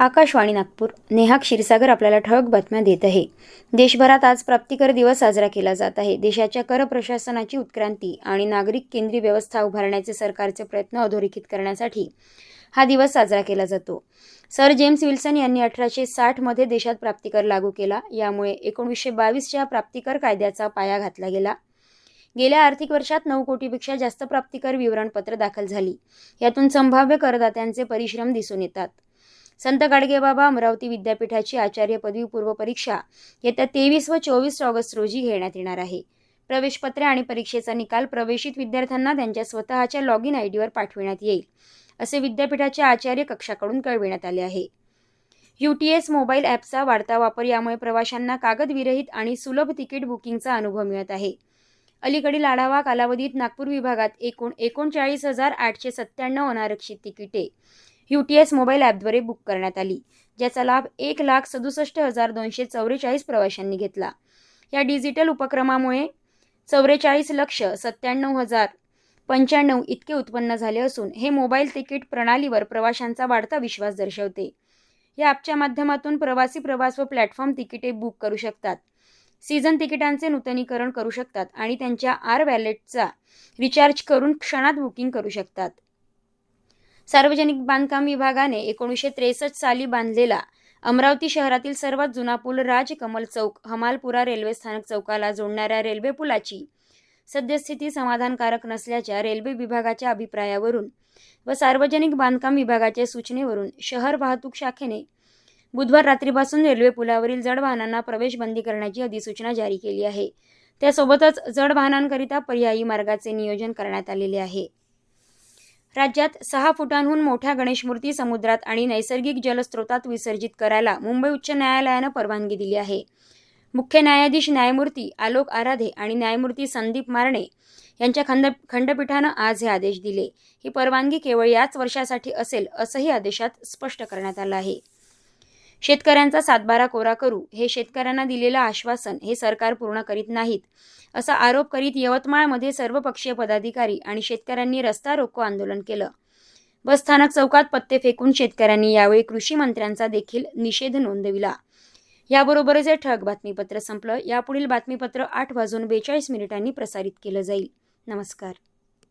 आकाशवाणी नागपूर. नेहा क्षीरसागर आपल्याला ठळक बातम्या देत आहे. देशभरात आज प्राप्तिकर दिवस साजरा केला जात आहे. देशाच्या कर प्रशासनाची उत्क्रांती आणि नागरिक केंद्रीय व्यवस्था उभारण्याचे सरकारचे प्रयत्न अधोरेखित करण्यासाठी हा दिवस साजरा केला जातो. सर जेम्स विल्सन यांनी अठराशे साठमध्ये देशात प्राप्तिकर लागू केला. यामुळे एकोणीसशे बावीसच्या प्राप्तिकर कायद्याचा पाया घातला गेला. गेल्या आर्थिक वर्षात नऊ कोटीपेक्षा जास्त प्राप्तिकर विवरणपत्र दाखल झाली. यातून संभाव्य करदात्यांचे परिश्रम दिसून येतात. संत गाडगेबाबा अमरावती विद्यापीठाची आचार्य पदवी पूर्व परीक्षा येत्या तेवीस व चोवीस ऑगस्ट रोजी घेण्यात येणार आहे. प्रवेशपत्रे आणि परीक्षेचा निकाल प्रवेशित विद्यार्थ्यांना त्यांच्या स्वतःच्या लॉग इन आय डीवर पाठविण्यात येईल असे विद्यापीठाच्या आचार्य कक्षाकडून कळविण्यात आले आहे. यू टी एस मोबाईल ॲपचा वाढता वापर यामुळे प्रवाशांना कागदविरहित आणि सुलभ तिकीट बुकिंगचा अनुभव मिळत आहे. अलीकडील आढावा कालावधीत नागपूर विभागात एकूण एकोणचाळीस हजार आठशे सत्त्याण्णव अनारक्षित तिकिटे यू टी एस मोबाईल ॲपद्वारे बुक करण्यात आली ज्याचा लाभ एक लाख सदुसष्ट हजार दोनशे चौवेचाळीस प्रवाशांनी घेतला. या डिजिटल उपक्रमामुळे चौवेचाळीस लक्ष सत्त्याण्णव हजार पंच्याण्णव इतके उत्पन्न झाले असून हे मोबाईल तिकीट प्रणालीवर प्रवाशांचा वाढता विश्वास दर्शवते. या ॲपच्या माध्यमातून प्रवासी प्रवास व प्लॅटफॉर्म तिकिटे बुक करू शकतात. सीझन तिकिटांचे नूतनीकरण करू शकतात आणि त्यांच्या आर वॅलेटचा रिचार्ज करून क्षणात बुकिंग करू शकतात. सार्वजनिक बांधकाम विभागाने एकोणीसशे त्रेसष्ट साली बांधलेला अमरावती शहरातील सर्वात जुना पूल राजकमल चौक हमालपुरा रेल्वे स्थानक चौकाला जोडणाऱ्या रेल्वे पुलाची सद्यस्थिती समाधानकारक नसल्याच्या रेल्वे विभागाच्या अभिप्रायावरून व सार्वजनिक बांधकाम विभागाच्या सूचनेवरून शहर वाहतूक शाखेने बुधवार रात्रीपासून रेल्वे पुलावरील जड वाहनांना प्रवेश बंदी करण्याची अधिसूचना जारी केली आहे. त्यासोबतच जड वाहनांकरिता पर्यायी मार्गाचे नियोजन करण्यात आलेले आहे. राज्यात सहा फुटांहून मोठ्या गणेशमूर्ती समुद्रात आणि नैसर्गिक जलस्रोतात विसर्जित करायला मुंबई उच्च न्यायालयानं परवानगी दिली आहे. मुख्य न्यायाधीश न्यायमूर्ती आलोक आराधे आणि न्यायमूर्ती संदीप मारणे यांच्या खंड खंडपीठानं आज हे आदेश दिले. ही परवानगी केवळ याच वर्षासाठी असेल असंही आदेशात स्पष्ट करण्यात आलं आहे. शेतकऱ्यांचा सातबारा कोरा करू हे शेतकऱ्यांना दिलेलं आश्वासन हे सरकार पूर्ण करीत नाहीत असा आरोप करीत यवतमाळमध्ये सर्वपक्षीय पदाधिकारी आणि शेतकऱ्यांनी रस्ता रोको आंदोलन केलं. बसस्थानक चौकात पत्ते फेकून शेतकऱ्यांनी यावेळी कृषी मंत्र्यांचा देखील निषेध नोंदविला. याबरोबरच हे ठळक बातमीपत्र संपलं. यापुढील बातमीपत्र आठ वाजून बेचाळीस मिनिटांनी प्रसारित केलं जाईल. नमस्कार.